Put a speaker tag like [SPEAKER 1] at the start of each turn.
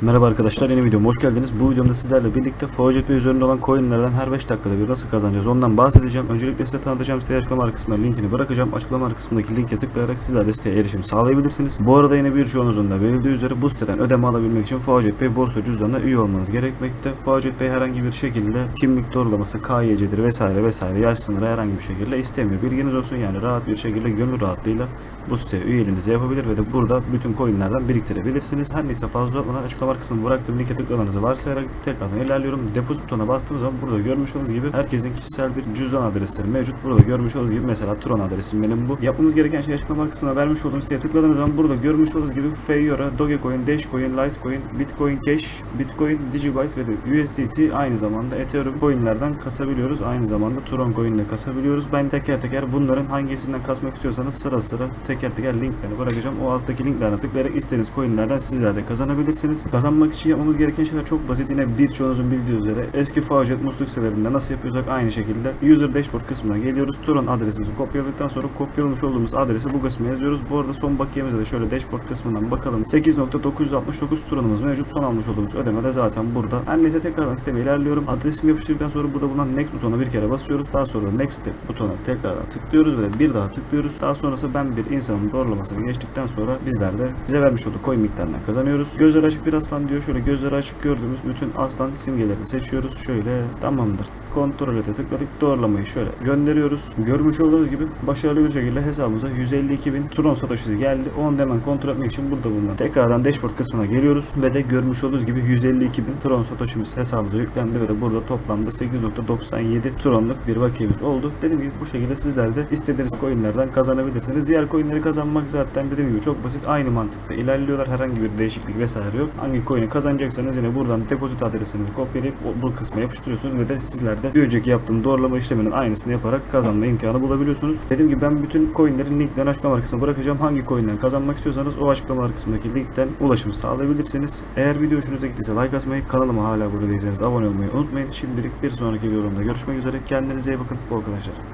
[SPEAKER 1] Merhaba arkadaşlar yeni videoma hoş geldiniz. Bu videomda sizlerle birlikte FOJP üzerinde olan coinlerden her 5 dakikada bir nasıl kazanacağız ondan bahsedeceğim. Öncelikle size tanıtacağım siteye açıklama kısmına linkini bırakacağım. Açıklama kısmındaki linke tıklayarak sizler de siteye erişim sağlayabilirsiniz. Bu arada yine birçoğunuzun da verildiği üzere bu siteden ödeme alabilmek için FOJP borsa cüzdanına üye olmanız gerekmekte. FOJP herhangi bir şekilde kimlik doğrulaması, KYC'dir vesaire vesaire yaş sınırı herhangi bir şekilde istemiyor. Bilginiz olsun yani rahat bir şekilde gönül rahatlığıyla bu siteye üyeliğinizi yapabilir ve de burada bütün coinlerden biriktirebilirsiniz. Her neyse fazla uzatmadan açıklama kısmına bıraktığım linke tıklamanızı varsayarak tekrardan ilerliyorum. Depozit butonuna bastığım zaman burada görmüş olduğunuz gibi herkesin kişisel bir cüzdan adresleri mevcut. Burada görmüş olduğunuz gibi mesela Tron adresim benim bu. Yapmamız gereken şey açıklama kısmına vermiş olduğum siteye tıkladığınız zaman burada görmüş olduğunuz gibi Fayora, Dogecoin, Dashcoin, Litecoin, Bitcoin Cash, Bitcoin, Digibyte ve de USDT aynı zamanda Ethereum coinlerden kasabiliyoruz. Aynı zamanda Tron coin kasabiliyoruz. Ben teker teker bunların hangisinden kasmak istiyorsanız sıra sıra teker teker linklerini bırakacağım. O alttaki linklerine tıklayarak istediğiniz coinlerden sizler de kazanabilirsiniz. Kazanmak için yapmamız gereken şeyler çok basit. Yine birçoğunuzun bildiği üzere eski faucet musluk sitelerinde nasıl yapıyorsak aynı şekilde user dashboard kısmına geliyoruz. Tron adresimizi kopyaladıktan sonra kopyalamış olduğumuz adresi bu kısma yazıyoruz. Bu arada son bakiyemize de şöyle dashboard kısmından bakalım. 8.969 Tron'umuz mevcut. Son almış olduğumuz ödeme de zaten burada. Her neyse tekrardan sisteme ilerliyorum. Adresimi yapıştırdıktan sonra burada bulunan next butonuna bir kere basıyoruz. Daha sonra next step butonuna tekrardan tıklıyoruz ve bir daha tıklıyoruz. Daha sonrası ben bir insanın doğrulamasını geçtikten sonra bizler de bize vermiş olduğu coin miktarından kazanıyoruz. Gözleri açık bir aslan diyor. Şöyle gözleri açık gördüğümüz bütün aslan simgelerini seçiyoruz. Şöyle tamamdır. Kontrol ete tıkladık. Doğrulamayı şöyle gönderiyoruz. Görmüş olduğunuz gibi başarılı bir şekilde hesabımıza 152 bin Tron satoshisi geldi. Onu hemen kontrol etmek için burada bulunan tekrardan dashboard kısmına geliyoruz ve de görmüş olduğunuz gibi 152 bin Tron satoshimiz hesabımıza yüklendi ve de burada toplamda 8.97 Tron'luk bir bakiyemiz oldu. Dediğim gibi bu şekilde sizler de istediğiniz coinlerden kazanabilirsiniz. Diğer coinleri kazanmak zaten dediğim gibi çok basit. Aynı mantıkta ilerliyorlar. Herhangi bir değişiklik vesaire yok. Hangi coin'i kazanacaksanız yine buradan depozit adresinizi kopyalayıp bu kısma yapıştırıyorsunuz ve de sizler de bir önceki yaptığım doğrulama işleminin aynısını yaparak kazanma imkanı bulabiliyorsunuz. Dediğim gibi ben bütün coinlerin linklerini açıklama kısmına bırakacağım. Hangi coin'den kazanmak istiyorsanız o açıklamalar kısmındaki linkten ulaşım sağlayabilirsiniz. Eğer video hoşunuza gittiyse like atmayı, kanalıma hala burada değilseniz abone olmayı unutmayın. Şimdilik bir sonraki videomda görüşmek üzere. Kendinize iyi bakın. Bu arkadaşlar.